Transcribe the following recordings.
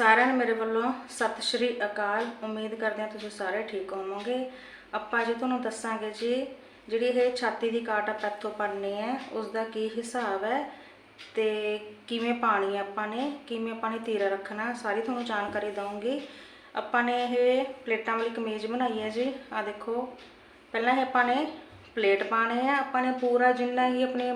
ਸਾਰਿਆਂ ਨੂੰ ਮੇਰੇ ਵੱਲੋਂ ਸਤਿ ਸ਼੍ਰੀ ਅਕਾਲ। ਉਮੀਦ ਕਰਦੇ ਹਾਂ ਤੁਸੀਂ ਸਾਰੇ ਠੀਕ ਹੋਵੋਗੇ। ਆਪਾਂ ਜੀ ਤੁਹਾਨੂੰ ਦੱਸਾਂਗੇ ਜੀ, ਜਿਹੜੀ ਇਹ ਛਾਤੀ ਦੀ ਕਾਟ ਆਪਾਂ ਇੱਥੋਂ ਪੜਨੀ ਹੈ ਉਸ ਦਾ ਕੀ ਹਿਸਾਬ ਹੈ ਤੇ ਕਿਵੇਂ ਪਾਣੀ ਹੈ ਆਪਾਂ ਨੇ, ਕਿਵੇਂ ਆਪਾਂ ਨੇ ਤੀਰਾ ਰੱਖਣਾ, ਸਾਰੀ ਤੁਹਾਨੂੰ ਜਾਣਕਾਰੀ ਦਵਾਂਗੀ ਆਪਾਂ ਨੇ ਇਹ ਪਲੇਟਾਂ ਵਾਲੀ ਕਮੀਜ਼ ਬਣਾਈ ਹੈ ਜੀ ਆ ਦੇਖੋ। ਪਹਿਲਾਂ ਇਹ ਆਪਾਂ ਨੇ ਪਲੇਟ ਪਾਣੇ ਆ, ਆਪਾਂ ਨੇ ਪੂਰਾ ਜਿੰਨਾ ਹੀ ਆਪਣੇ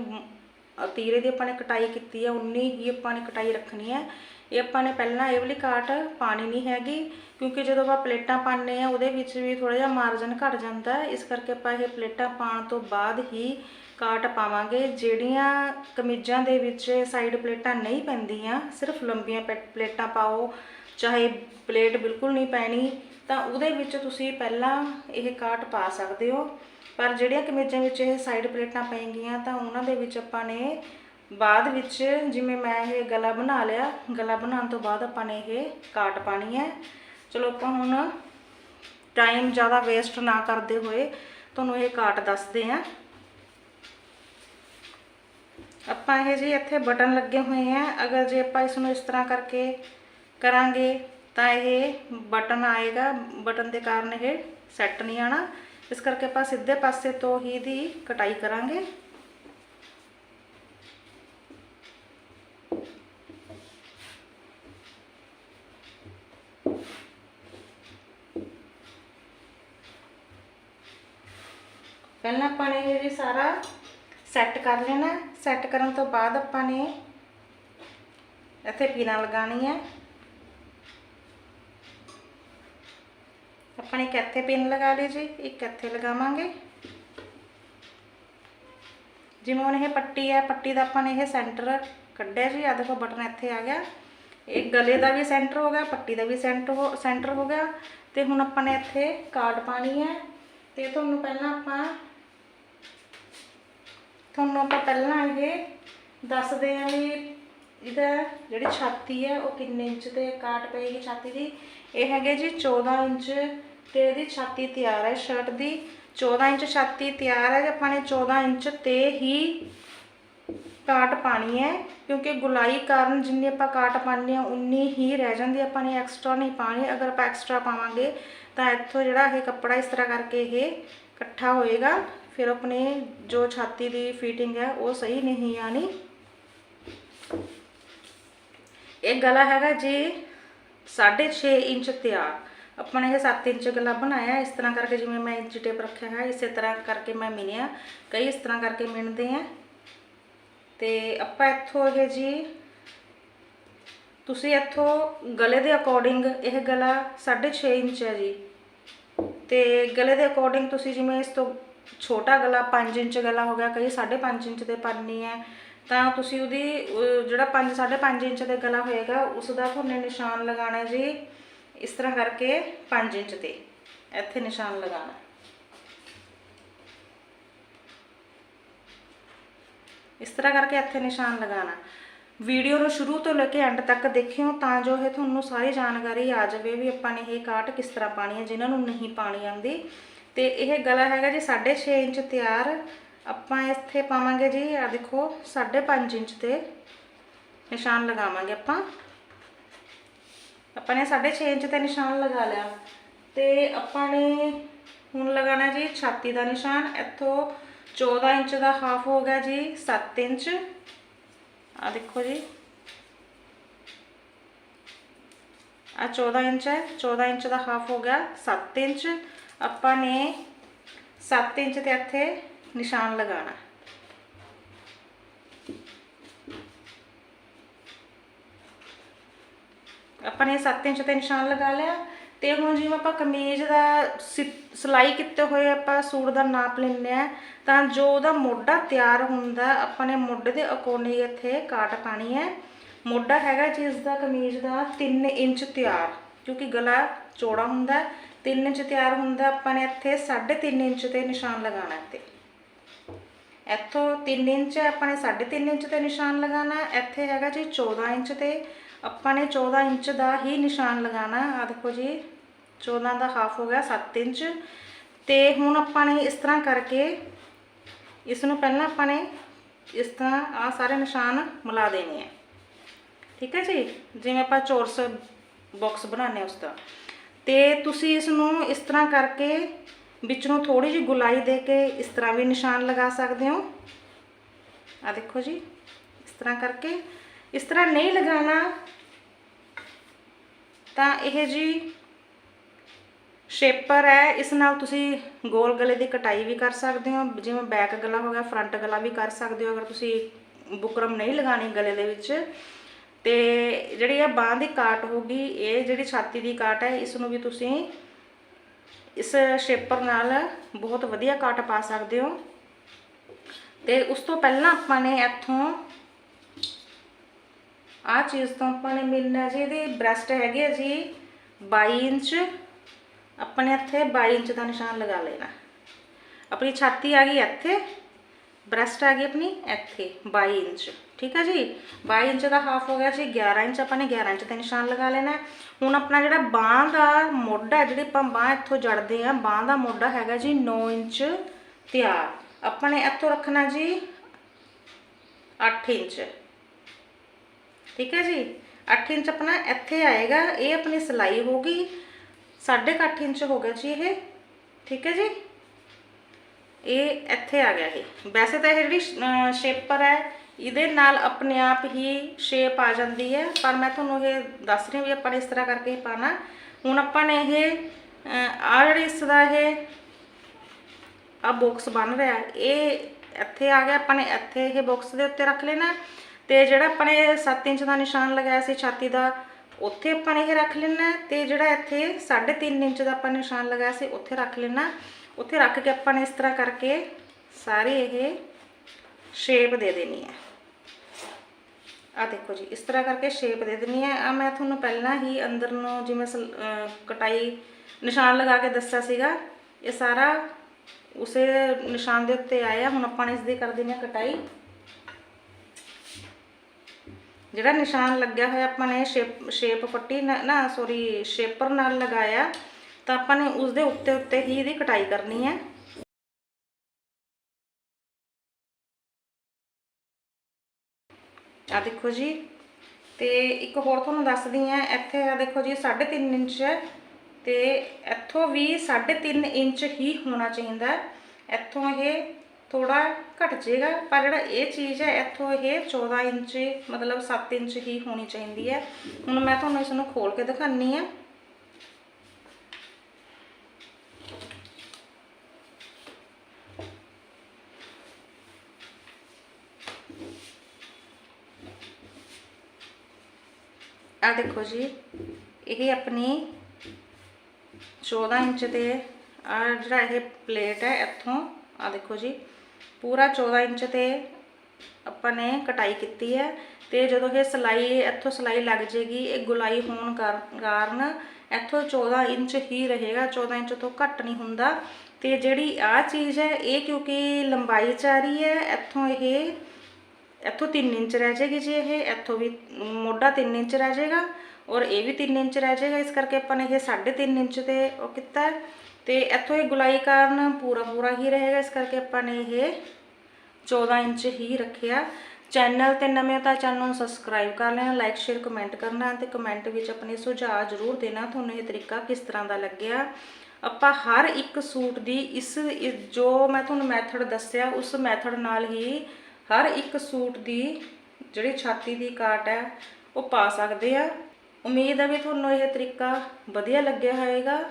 ਤੀਰੇ ਦੀ ਆਪਾਂ ਨੇ ਕਟਾਈ ਕੀਤੀ ਹੈ, ਉਨੀ ਹੀ ਆਪਾਂ ਨੇ ਕਟਾਈ ਰੱਖਣੀ ਹੈ। ਇਹ ਆਪਾਂ ਨੇ ਪਹਿਲਾਂ ਇਹ ਵਾਲੀ ਕਾਟ ਪਾਣੀ ਨਹੀਂ ਹੈਗੀ, ਕਿਉਂਕਿ ਜਦੋਂ ਆਪਾਂ ਪਲੇਟਾਂ ਪਾਉਂਦੇ ਆ ਉਹਦੇ ਵਿੱਚ ਵੀ ਥੋੜਾ ਜਿਹਾ ਮਾਰਜਨ ਘਟ ਜਾਂਦਾ ਇਸ ਕਰਕੇ ਆਪਾਂ ਇਹ ਪਲੇਟਾਂ ਪਾਉਣ ਤੋਂ ਬਾਅਦ ਹੀ ਕਾਟ ਪਾਵਾਂਗੇ। ਜਿਹੜੀਆਂ ਕਮੀਜ਼ਾਂ ਦੇ ਵਿੱਚ ਸਾਈਡ ਪਲੇਟਾਂ ਨਹੀਂ ਪੈਂਦੀਆਂ, ਸਿਰਫ ਲੰਬੀਆਂ ਪੈ- ਪਲੇਟਾਂ ਪਾਓ, ਚਾਹੇ ਪਲੇਟ ਬਿਲਕੁਲ ਨਹੀਂ ਪੈਣੀ, ਤਾਂ ਉਹਦੇ ਵਿੱਚ ਤੁਸੀਂ ਪਹਿਲਾਂ ਇਹ ਕਾਟ ਪਾ ਸਕਦੇ ਹੋ। ਪਰ ਜਿਹੜੀਆਂ ਕਮੀਜ਼ਾਂ ਵਿੱਚ ਇਹ ਸਾਈਡ ਪਲੇਟਾਂ ਪੈਣਗੀਆਂ ਤਾਂ ਉਹਨਾਂ ਦੇ ਵਿੱਚ ਆਪਾਂ ਨੇ ਬਾਅਦ ਵਿੱਚ ਜਿਵੇਂ ਮੈਂ ਇਹ ਗਲਾ ਬਣਾ ਲਿਆ, ਗਲਾ ਬਣਾਉਣ ਤੋਂ ਬਾਅਦ ਆਪਾਂ ਨੇ ਇਹ ਕਾਟ ਪਾਣੀ ਹੈ। ਚਲੋ ਆਪਾਂ ਹੁਣ ਟਾਈਮ ਜ਼ਿਆਦਾ ਵੇਸਟ ਨਾ ਕਰਦੇ ਹੋਏ ਤੁਹਾਨੂੰ ਇਹ ਕਾਟ ਦੱਸਦੇ ਹਾਂ। ਆਪਾਂ ਇਹ ਜੀ ਇੱਥੇ ਬਟਨ ਲੱਗੇ ਹੋਏ ਆ ਅਗਰ ਜੇ ਆਪਾਂ ਇਸ ਨੂੰ ਇਸ ਤਰ੍ਹਾਂ ਕਰਕੇ ਕਰਾਂਗੇ ਤਾਂ ਇਹ ਬਟਨ ਆਏਗਾ। ਬਟਨ ਦੇ ਕਾਰਨ ਇਹ ਸੈੱਟ ਨਹੀਂ ਆਣਾ ਇਸ ਕਰਕੇ ਆਪਾਂ ਸਿੱਧੇ ਪਾਸੇ ਤੋਂ ਹੀ ਦੀ ਕਟਾਈ ਕਰਾਂਗੇ। ਪਹਿਲਾਂ ਆਪਾਂ ਨੇ ਇਹ ਜੀ ਸਾਰਾ ਸੈੱਟ ਕਰ ਲੈਣਾ। ਸੈੱਟ ਕਰਨ ਤੋਂ ਬਾਅਦ ਆਪਾਂ ਨੇ ਇੱਥੇ ਪੀਨਾ ਲਗਾਣੀ ਹੈ। ਆਪਾਂ ਨੇ ਇੱਕ ਇੱਥੇ ਪਿੰਨ ਲਗਾ ਲਈ ਜੀ, ਇੱਕ ਇੱਥੇ ਲਗਾਵਾਂਗੇ। ਜਿਵੇਂ ਹੁਣ ਇਹ ਪੱਟੀ ਹੈ, ਪੱਟੀ ਦਾ ਆਪਾਂ ਨੇ ਇਹ ਸੈਂਟਰ ਕੱਢਿਆ ਜੀ। ਆ ਦੇਖੋ ਬਟਨ ਇੱਥੇ ਆ ਗਿਆ। ਇਹ ਗਲੇ ਦਾ ਵੀ ਸੈਂਟਰ ਹੋ ਗਿਆ, ਪੱਟੀ ਦਾ ਵੀ ਸੈਂਟਰ ਹੋ ਸੈਂਟਰ ਹੋ ਗਿਆ। ਤੇ ਹੁਣ ਆਪਾਂ ਨੇ ਇੱਥੇ ਕਾਰਡ ਪਾਣੀ ਹੈ। ਤੇ ਤੁਹਾਨੂੰ ਪਹਿਲਾਂ ਆਪਾਂ ਤੁਹਾਨੂੰ ਆਪਾਂ ਪਹਿਲਾਂ ਇਹ ਦੱਸਦੇ ਹਾਂ ਵੀ ਇਹਦਾ ਜਿਹੜੀ ਛਾਤੀ ਹੈ ਉਹ ਕਿੰਨੇ ਇੰਚ ਤੇ ਕਾਟ ਪਏਗੀ ਛਾਤੀ ਦੀ? ਇਹ ਹੈਗੇ ਜੀ 14 ਇੰਚ ਤੇ ਇਹਦੀ ਛਾਤੀ ਤਿਆਰ ਹੈ ਸ਼ਰਟ ਦੀ। 14 ਇੰਚ ਛਾਤੀ ਤਿਆਰ ਹੈ ਆਪਾਂ ਨੇ 14 ਇੰਚ ਤੇ ਹੀ ਕਾਟ ਪਾਣੀ ਹੈ, ਕਿਉਂਕਿ ਗੁਲਾਈ ਕਾਰਨ ਜਿੰਨੀ ਆਪਾਂ ਕਾਟ ਪਾਉਂਦੇ ਆ ਉਨੀ ਹੀ ਰਹਿ ਜਾਂਦੀ, ਆਪਾਂ ਨੇ ਐਕਸਟਰਾ ਨਹੀਂ ਪਾਣੀ ਅਗਰ ਆਪਾਂ ਐਕਸਟਰਾ ਪਾਵਾਂਗੇ, ਤਾਂ ਇੱਥੋਂ ਜਿਹੜਾ ਇਹ ਕੱਪੜਾ ਇਸ ਤਰ੍ਹਾਂ ਕਰਕੇ ਇਹ ਇਕੱਠਾ ਹੋਏਗਾ। ਫਿਰ ਆਪਣੇ ਜੋ ਛਾਤੀ ਦੀ ਫਿਟਿੰਗ ਹੈ, ਉਹ ਸਹੀ ਨਹੀਂ ਆਣੀ ਇਹ ਗਲਾ ਹੈਗਾ ਜੀ 6.5 ਇੰਚ ਤਿਆਰ। ਆਪਾਂ ਨੇ ਇਹ 7 ਇੰਚ ਗਲਾ ਬਣਾਇਆ, ਇਸ ਤਰ੍ਹਾਂ ਕਰਕੇ ਜਿਵੇਂ ਮੈਂ ਇੰਚ ਟੇਪ ਰੱਖਿਆ ਹੈ ਇਸੇ ਤਰ੍ਹਾਂ ਕਰਕੇ ਮੈਂ ਮਿਣਿਆ ਕਈ ਇਸ ਤਰ੍ਹਾਂ ਕਰਕੇ ਮਿਣਦੇ ਆ। ਤੇ ਆਪਾਂ ਇੱਥੋਂ ਇਹ ਜੀ, ਤੁਸੀਂ ਇੱਥੋਂ ਗਲੇ ਦੇ ਅਕੋਰਡਿੰਗ ਇਹ ਗਲਾ 6.5 ਇੰਚ ਹੈ ਜੀ। ਤੇ ਗਲੇ ਦੇ ਅਕੋਰਡਿੰਗ ਤੁਸੀਂ ਜਿਵੇਂ ਇਸ ਤੋਂ ਛੋਟਾ ਗਲਾ 5 ਇੰਚ ਗਲਾ ਹੋ ਗਿਆ ਕਈ 5.5 ਇੰਚ ਦੇ ਪਾਨੀ ਹੈ ਤਾਂ ਤੁਸੀਂ ਉਹਦੀ ਅਹ, ਜਿਹੜਾ 5 5.5 ਇੰਚ ਦੇ ਗਲਾ ਹੋਏਗਾ ਉਸ ਦਾ ਤੁਹਾਨੂੰ ਨਿਸ਼ਾਨ ਲਗਾਉਣਾ ਜੀ ਇਸ ਤਰ੍ਹਾਂ ਕਰਕੇ 5 ਇੰਚ ਤੇ ਇੱਥੇ ਨਿਸ਼ਾਨ ਲਗਾਉਣਾ। ਇਸ ਤਰ੍ਹਾਂ ਕਰਕੇ ਇੱਥੇ ਨਿਸ਼ਾਨ ਲਗਾਉਣਾ। ਵੀਡੀਓ ਨੂੰ ਸ਼ੁਰੂ ਤੋਂ ਲੈ ਕੇ ਐਂਡ ਤੱਕ ਦੇਖਿਓ ਤਾਂ ਜੋ ਇਹ ਤੁਹਾਨੂੰ ਸਾਰੀ ਜਾਣਕਾਰੀ ਆ ਜਾਵੇ ਵੀ ਆਪਾਂ ਨੇ ਇਹ ਕਾਟ ਕਿਸ ਤਰ੍ਹਾਂ ਪਾਣੀ ਹੈ, ਜਿਨ੍ਹਾਂ ਨੂੰ ਨਹੀਂ ਪਾਣੀ ਆਉਂਦੀ। ਤੇ ਇਹ ਗਲਾ ਹੈਗਾ ਜੀ 6.5 ਇੰਚ ਤਿਆਰ। ਆਪਾਂ ਇੱਥੇ ਪਾਵਾਂਗੇ ਜੀ ਆ ਦੇਖੋ 5.5 ਇੰਚ ਤੇ ਨਿਸ਼ਾਨ ਲਗਾਵਾਂਗੇ ਆਪਾਂ। ਆਪਾਂ ਨੇ 6.5 ਇੰਚ ਤੇ ਨਿਸ਼ਾਨ ਲਗਾ ਲਿਆ। ਤੇ ਆਪਾਂ ਨੇ ਹੁਣ ਲਗਾਣਾ ਜੀ ਛਾਤੀ ਦਾ ਨਿਸ਼ਾਨ। ਇੱਥੋਂ 14 ਇੰਚ ਦਾ ਹਾਫ ਹੋ ਗਿਆ ਜੀ 7 ਇੰਚ। ਆ ਦੇਖੋ ਜੀ। ਆ 14 ਇੰਚ ਹੈ। 14 ਇੰਚ ਦਾ ਹਾਫ ਹੋ ਗਿਆ। 7 ਇੰਚ। ਆਪਾਂ ਨੇ 7 ਇੰਚ ਤੇ ਇੱਥੇ ਨਿਸ਼ਾਨ ਲਗਾਣਾ ਆਪਾਂ ਨੇ 7 ਇੰਚ ਤੇ ਨਿਸ਼ਾਨ ਲਗਾ ਲਿਆ। ਤੇ ਹੁਣ ਜਿਵੇਂ ਆਪਾਂ ਕਮੀਜ਼ ਦਾ ਸਿ- ਸਿਲਾਈ ਕੀਤੇ ਹੋਏ ਆਪਾਂ ਸੂਟ ਦਾ ਨਾਪ ਲੈਂਦੇ ਆ ਤਾਂ ਜੋ ਉਹਦਾ ਮੋਢਾ ਤਿਆਰ ਹੁੰਦਾ ਆਪਾਂ ਨੇ ਮੋਢੇ ਦੇ ਅਕੋਰਡਿੰਗ ਇੱਥੇ ਕਾਟ ਪਾਣੀ ਹੈ। ਮੋਢਾ ਹੈਗਾ ਜਿਸ ਦਾ ਕਮੀਜ਼ ਦਾ 3 ਇੰਚ ਤਿਆਰ ਕਿਉਂਕਿ ਗਲਾ ਚੌੜਾ ਹੁੰਦਾ 3 ਇੰਚ ਤਿਆਰ ਹੁੰਦਾ ਆਪਾਂ ਨੇ ਇੱਥੇ 3.5 ਇੰਚ ਤੇ ਨਿਸ਼ਾਨ ਲਗਾਉਣਾ ਇੱਥੇ। ਇੱਥੋਂ 3 ਇੰਚ ਹੈ, ਆਪਾਂ ਨੇ 3.5 ਇੰਚ ਤੇ ਨਿਸ਼ਾਨ ਲਗਾਉਣਾ ਇੱਥੇ ਹੈਗਾ ਜੀ 14 ਇੰਚ ਤੇ ਆਪਾਂ ਨੇ 14 ਇੰਚ ਦਾ ਹੀ ਨਿਸ਼ਾਨ ਲਗਾਉਣਾ ਆ ਦੇਖੋ ਜੀ। 14 ਦਾ ਹਾਫ ਹੋ ਗਿਆ 7 ਇੰਚ। ਤੇ ਹੁਣ ਆਪਾਂ ਨੇ ਇਸ ਤਰ੍ਹਾਂ ਕਰਕੇ ਇਸ ਨੂੰ ਪਹਿਲਾਂ ਆਪਾਂ ਨੇ ਇਸ ਤਰ੍ਹਾਂ ਆ ਸਾਰੇ ਨਿਸ਼ਾਨ ਮਿਲਾ ਦੇਣੇ ਆ। ਠੀਕ ਹੈ ਜੀ? ਜਿਵੇਂ ਆਪਾਂ ਚੋਰਸ ਬਾਕਸ ਬਣਾਉਂਦੇ ਹਾਂ ਉਸ ਦਾ ਤੇ ਤੁਸੀਂ ਇਸ ਨੂੰ ਇਸ ਤਰ੍ਹਾਂ ਕਰਕੇ ਵਿੱਚੋਂ ਨੂੰ ਥੋੜੀ ਜਿਹੀ ਗੁਲਾਈ ਦੇ ਕੇ ਇਸ ਤਰ੍ਹਾਂ ਵੀ ਨਿਸ਼ਾਨ ਲਗਾ ਸਕਦੇ ਹੋ। ਆ ਦੇਖੋ ਜੀ, ਇਸ ਤਰ੍ਹਾਂ ਕਰਕੇ। ਇਸ ਤਰ੍ਹਾਂ ਨਹੀਂ ਲਗਾਉਣਾ ਤਾਂ ਇਹ ਜੀ ਸ਼ੇਪਰ ਹੈ, ਇਸ ਨਾਲ ਤੁਸੀਂ ਗੋਲ ਗਲੇ ਦੀ ਕਟਾਈ ਵੀ ਕਰ ਸਕਦੇ ਹੋ, ਜਿਵੇਂ ਬੈਕ ਗਲਾ ਹੋ ਗਿਆ ਫਰੰਟ ਗਲਾ ਵੀ ਕਰ ਸਕਦੇ ਹੋ, ਅਗਰ ਤੁਸੀਂ ਬੁਕਰਮ ਨਹੀਂ ਲਗਾਣੀ ਗਲੇ ਦੇ ਵਿੱਚ। ਤੇ ਜਿਹੜੀ ਆ ਬਾਹ ਦੀ ਕਾਟ ਹੋਗੀ ਇਹ ਜਿਹੜੀ ਛਾਤੀ ਦੀ ਕਾਟ ਹੈ, ਇਸ ਨੂੰ ਵੀ ਤੁਸੀਂ ਇਸ ਸ਼ੇਪਰ ਨਾਲ ਬਹੁਤ ਵਧੀਆ ਕਾਟ ਪਾ ਸਕਦੇ ਹੋ। ਤੇ ਉਸ ਤੋਂ ਪਹਿਲਾਂ ਆਪਾਂ ਨੇ ਇੱਥੋਂ ਆ ਚੀਜ਼ ਤੋਂ ਆਪਾਂ ਨੇ ਮਿਲਣਾ ਜੀ, ਇਹਦੀ ਬ੍ਰੈਸਟ ਹੈਗੀ ਹੈ ਜੀ 22 ਇੰਚ। ਆਪਣੇ ਇੱਥੇ 22 ਇੰਚ ਦਾ ਨਿਸ਼ਾਨ ਲਗਾ ਲੈਣਾ। ਆਪਣੀ ਛਾਤੀ ਆ ਗਈ ਇੱਥੇ ਬ੍ਰੈਸਟ ਆ ਗਈ ਆਪਣੀ ਇੱਥੇ 22 ਇੰਚ। ਠੀਕ ਹੈ ਜੀ? 22 ਇੰਚ ਦਾ ਹਾਫ ਹੋ ਗਿਆ ਜੀ 11 ਇੰਚ ਆਪਾਂ ਨੇ 11 ਇੰਚ ਤੇ ਨਿਸ਼ਾਨ ਲਗਾ ਲੈਣਾ ਹੁਣ ਆਪਣਾ ਜਿਹੜਾ ਬਾਹ ਦਾ ਮੋਢਾ ਹੈ, ਜਿਹੜੀ ਆਪਾਂ ਬਾਹ ਇੱਥੋਂ ਜੜਦੇ ਆ ਬਾਹ ਦਾ ਮੋਢਾ ਹੈਗਾ ਜੀ 9 ਇੰਚ ਤਿਆਰ। ਆਪਾਂ ਨੇ ਇੱਥੋਂ ਰੱਖਣਾ ਜੀ 8 ਇੰਚ। ਠੀਕ ਹੈ ਜੀ? 8 ਇੰਚ ਆਪਣਾ ਇੱਥੇ ਆਏਗਾ ਇਹ ਆਪਣੀ ਸਿਲਾਈ ਹੋਗੀ 8.5 ਇੰਚ ਹੋ ਗਿਆ ਜੀ ਇਹ ਠੀਕ ਹੈ ਜੀ ਇਹ ਇੱਥੇ ਆ ਗਿਆ ਇਹ ਵੈਸੇ ਤਾਂ ਇਹ ਜਿਹੜੀ ਸ਼ੇਪਰ ਹੈ ਇਹਦੇ ਨਾਲ ਆਪਣੇ ਆਪ ਹੀ ਸ਼ੇਪ ਆ ਜਾਂਦੀ ਹੈ ਪਰ ਮੈਂ ਤੁਹਾਨੂੰ ਇਹ ਦੱਸ ਰਹੀ ਹਾਂ ਵੀ ਆਪਾਂ ਨੇ ਇਸ ਤਰ੍ਹਾਂ ਕਰਕੇ ਹੀ ਪਾਣਾ ਹੁਣ ਆਪਾਂ ਨੇ ਇਹ ਆ ਜਿਹੜੀ ਇਸ ਦਾ ਇਹ ਆ ਬਾਕਸ ਬਣ ਰਿਹਾ ਹੈ, ਇਹ ਇੱਥੇ ਆ ਗਿਆ ਆਪਾਂ ਨੇ ਇੱਥੇ ਇਹ ਬਾਕਸ ਦੇ ਉੱਤੇ ਰੱਖ ਲੈਣਾ ਤੇ ਜਿਹੜਾ ਆਪਾਂ ਨੇ 7 ਇੰਚ ਦਾ ਨਿਸ਼ਾਨ ਲਗਾਇਆ ਸੀ ਛਾਤੀ ਦਾ ਉੱਥੇ ਆਪਾਂ ਨੇ ਇਹ ਰੱਖ ਲੈਣਾ ਹੈ ਤੇ ਜਿਹੜਾ ਇੱਥੇ 3.5 ਇੰਚ ਦਾ ਆਪਾਂ ਨਿਸ਼ਾਨ ਲਗਾਇਆ ਸੀ, ਉੱਥੇ ਰੱਖ ਲੈਣਾ ਉੱਥੇ ਰੱਖ ਕੇ ਆਪਾਂ ਨੇ ਇਸ ਤਰ੍ਹਾਂ ਕਰਕੇ ਸਾਰੇ ਇਹ ਸ਼ੇਪ ਦੇ ਦੇਣੀ ਹੈ। ਆ ਦੇਖੋ ਜੀ, ਇਸ ਤਰ੍ਹਾਂ ਕਰਕੇ ਸ਼ੇਪ ਦੇ ਦੇਣੀ ਹੈ। ਆ ਮੈਂ ਤੁਹਾਨੂੰ ਪਹਿਲਾਂ ਹੀ ਅੰਦਰ ਨੂੰ ਜਿਵੇਂ ਸਲ- ਕਟਾਈ ਨਿਸ਼ਾਨ ਲਗਾ ਕੇ ਦੱਸਿਆ ਸੀਗਾ, ਇਹ ਸਾਰਾ ਉਸੇ ਨਿਸ਼ਾਨ ਦੇ ਉੱਤੇ ਆਇਆ। ਹੁਣ ਆਪਾਂ ਨੇ ਇਸ ਦੀ ਕਰ ਦੇਣੀ ਹੈ ਕਟਾਈ। ਜਿਹੜਾ ਨਿਸ਼ਾਨ ਲੱਗਿਆ ਹੋਇਆ ਆਪਾਂ ਨੇ ਸ਼ੇਪ ਸ਼ੇਪ ਪੱਟੀ ਨਾ- ਨਾ ਸੌਰੀ ਸ਼ੇਪਰ ਨਾਲ ਲਗਾਇਆ, ਤਾਂ ਆਪਾਂ ਨੇ ਉਸ ਦੇ ਉੱਤੇ ਉੱਤੇ ਹੀ ਇਹਦੀ ਕਟਾਈ ਕਰਨੀ ਹੈ। ਆ ਦੇਖੋ ਜੀ, ਤੇ ਇੱਕ ਹੋਰ ਤੁਹਾਨੂੰ ਦੱਸਦੀ ਆ ਇੱਥੇ ਆ ਦੇਖੋ ਜੀ 3.5 ਇੰਚ ਹੈ, ਤੇ ਇੱਥੋਂ ਵੀ 3.5 ਇੰਚ ਹੀ ਹੋਣਾ ਚਾਹੀਦਾ ਇੱਥੋਂ ਇਹ ਥੋੜਾ ਘਟ ਜਾਏਗਾ ਪਰ ਜਿਹੜਾ ਇਹ ਚੀਜ਼ ਹੈ, ਇੱਥੋਂ ਇਹ 14 ਇੰਚ, ਮਤਲਬ 7 ਇੰਚ ਹੀ ਹੋਣੀ ਚਾਹੀਦੀ ਹੈ। ਹੁਣ ਮੈਂ ਤੁਹਾਨੂੰ ਇਸ ਨੂੰ ਖੋਲ ਕੇ ਦਿਖਾਨੀ ਆ ਆ ਦੇਖੋ ਜੀ, ਇਹ ਆਪਣੀ 14 ਇੰਚ ਤੇ ਆ ਜਿਹੜਾ ਇਹ ਪਲੇਟ ਹੈ, ਇੱਥੋਂ ਆ ਦੇਖੋ ਜੀ। ਪੂਰਾ 14 ਇੰਚ ਤੇ ਆਪਾਂ ਨੇ ਕਟਾਈ ਕੀਤੀ ਹੈ ਤੇ ਜਦੋਂ ਇਹ ਸਲਾਈ, ਇੱਥੋਂ ਸਲਾਈ ਲੱਗ ਜੇਗੀ, ਇਹ ਗੁਲਾਈ ਹੋਣ ਕਰ- ਕਾਰਨ ਇੱਥੋਂ 14 ਇੰਚ ਹੀ ਰਹੇਗਾ 14 ਇੰਚ ਤੋਂ ਘੱਟ ਨਹੀਂ ਹੁੰਦਾ। ਤੇ ਜਿਹੜੀ ਆ ਚੀਜ਼ ਹੈ, ਇਹ ਕਿਉਂਕਿ ਲੰਬਾਈ ਚ ਰਹੀ ਹੈ, ਇੱਥੋਂ ਇਹ, ਇੱਥੋਂ 3 ਇੰਚ ਰਹਿ ਜਾਏਗੀ ਜੀ ਇਹ, ਇੱਥੋਂ ਵੀ ਮੋਢਾ 3 ਇੰਚ ਰਹਿ ਜਾਏਗਾ ਔਰ ਇਹ ਵੀ 3 ਇੰਚ ਰਹਿ ਜਾਏਗਾ ਇਸ ਕਰਕੇ ਆਪਾਂ ਨੇ ਇਹ 3.5 ਇੰਚ ਤੇ ਉਹ ਕੀਤਾ ਤੇ ਇੱਥੋਂ ਇਹ ਗੁਲਾਈ ਕਾਰਨ ਪੂਰਾ ਪੂਰਾ ਹੀ ਰਹੇਗਾ, ਇਸ ਕਰਕੇ ਆਪਾਂ ਨੇ ਇਹ 14 ਇੰਚ ਹੀ ਰੱਖਿਆ। ਚੈਨਲ ਤੇ ਨਵੇਂ ਤਾਂ ਚੈਨਲ ਨੂੰ ਸਬਸਕ੍ਰਾਈਬ ਕਰ ਲੈਣਾ ਲਾਈਕ ਸ਼ੇਅਰ ਕਮੈਂਟ ਕਰਨਾ ਤੇ ਕਮੈਂਟ ਵਿੱਚ ਆਪਣੇ ਸੁਝਾਅ ਜ਼ਰੂਰ ਦੇਣਾ ਤੁਹਾਨੂੰ ਇਹ ਤਰੀਕਾ ਕਿਸ ਤਰ੍ਹਾਂ ਦਾ ਲੱਗਿਆ। ਆਪਾਂ ਹਰ ਇੱਕ ਸੂਟ ਦੀ ਇਸ, ਇਸ- ਜੋ ਮੈਂ ਤੁਹਾਨੂੰ ਮੈਥਡ ਦੱਸਿਆ, ਉਸ ਮੈਥਡ ਨਾਲ ਹੀ ਹਰ ਇੱਕ ਸੂਟ ਦੀ ਜਿਹੜੀ ਛਾਤੀ ਦੀ ਕਾਟ ਹੈ, ਉਹ ਪਾ ਸਕਦੇ ਆ। ਉਮੀਦ ਹੈ ਵੀ ਤੁਹਾਨੂੰ ਇਹ ਤਰੀਕਾ ਵਧੀਆ ਲੱਗਿਆ ਹੋਵੇਗਾ।